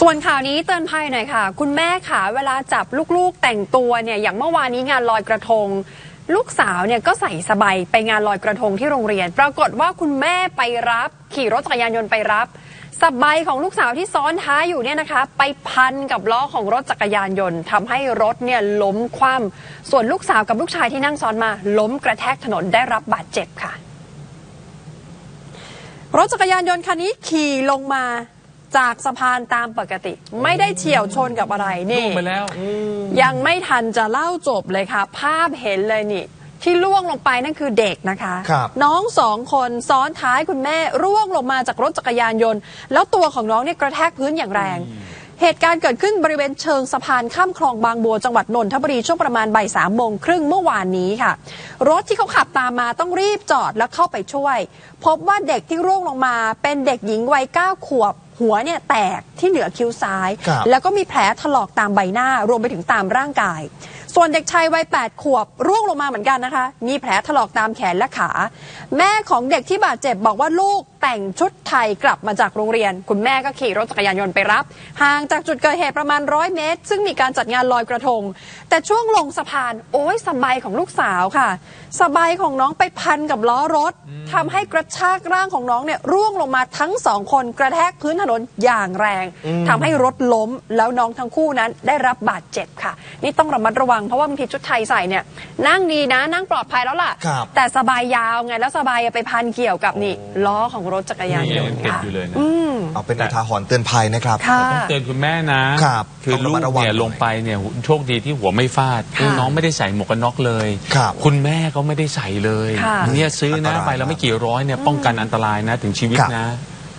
ส่วนข่าวนี้เตือนภัยหน่อยค่ะ คุณแม่ขาเวลาจับลูกๆแต่งตัวเนี่ยอย่างเมื่อวานนี้งานลอยกระทง ลูกสาวเนี่ยก็ใส่สบายไปงานลอยกระทงที่โรงเรียน ปรากฏว่าคุณแม่ไปรับ ขี่รถจักรยานยนต์ไปรับสบายของลูกสาวที่ซ้อนท้ายอยู่เนี่ยนะคะ ไปพันกับล้อของรถจักรยานยนต์ทำให้รถเนี่ยล้มคว่ำส่วนลูกสาวกับลูกชายที่นั่งซ้อนมา ล้มกระแทกถนนได้รับบาดเจ็บค่ะ รถจักรยานยนต์คันนี้ขี่ลงมา จากสะพานตามปกติ ไม่ได้เฉียวชนกับอะไรนี่ล่วงไปแล้วยังไม่ทันจะเล่าจบเลยค่ะ ภาพเห็นเลยนี่ ที่ล่วงลงไปนั่นคือเด็กนะคะ ครับ น้องสองคนซ้อนท้ายคุณแม่ร่วงลงมาจากรถจักรยานยนต์ แล้วตัวของน้องเนี่ยกระแทกพื้นอย่างแรง เหตุการณ์เกิดขึ้นบริเวณเชิงสะพานข้ามคลองบางบัวจังหวัดนนทบุรีช่วงประมาณบ่ายสามโมงครึ่งเมื่อวานนี้ค่ะ รถที่เขาขับตามมาต้องรีบจอดแล้วเข้าไปช่วย พบว่าเด็กที่ร่วงลงมาเป็นเด็กหญิงวัยเก้าขวบ หัวเนี่ยแตกที่เหนือคิ้วซ้าย ครับ แล้วก็มีแผลถลอกตามใบหน้ารวมไปถึงตามร่างกาย ส่วนเด็กชายวัย 8 ขวบร่วงลงมาเหมือนกันนะคะ มีแผลถลอกตามแขนและขา แม่ของเด็กที่บาดเจ็บบอกว่าลูก แต่งชุดไทยกลับมาจากโรงเรียน คุณแม่ก็ขี่รถจักรยานยนต์ไปรับ ห่างจากจุดเกิดเหตุประมาณร้อยเมตร ซึ่งมีการจัดงานลอยกระทง แต่ช่วงลงสะพาน โอ้ยสบายของลูกสาวค่ะสบายของน้องไปพันกับล้อรถทำให้กระชากร่างของน้องเนี่ยร่วงลงมาทั้งสองคนกระแทกพื้นถนนอย่างแรงทำให้รถล้มแล้วน้องทั้งคู่นั้นได้รับบาดเจ็บค่ะ นี่ต้องระมัดระวังเพราะว่าบางทีชุดไทยใส่เนี่ยนั่งดีนะนั่งปลอดภัยแล้วล่ะครับแต่สบายยาวไงแล้วสบายไปพันเกี่ยวกับนี่ล้อของรถจักรยานยนต์นี่ยังเห็นค่ะอยู่เลยนะอืม เอาเป็นอุทาหรณ์เตือนภัยนะครับ ค่ะ ต้องเตือนคุณแม่นะครับคือต้องลูระกมัดระวังเนี่ยหน่อยลงไปเนี่ยโชคดีที่หัวไม่ฟาดค่ะน้องไม่ได้ใส่หมวกกันน็อกเลยครับณแม่ก็ไม่ได้ใส่เลยค่ะ เนี่ยซื้อนะอันตรายไปแล้วไม่กี่ร้อยเนี่ยป้องกันอันตรายนะถึงชีวิตครับ นะ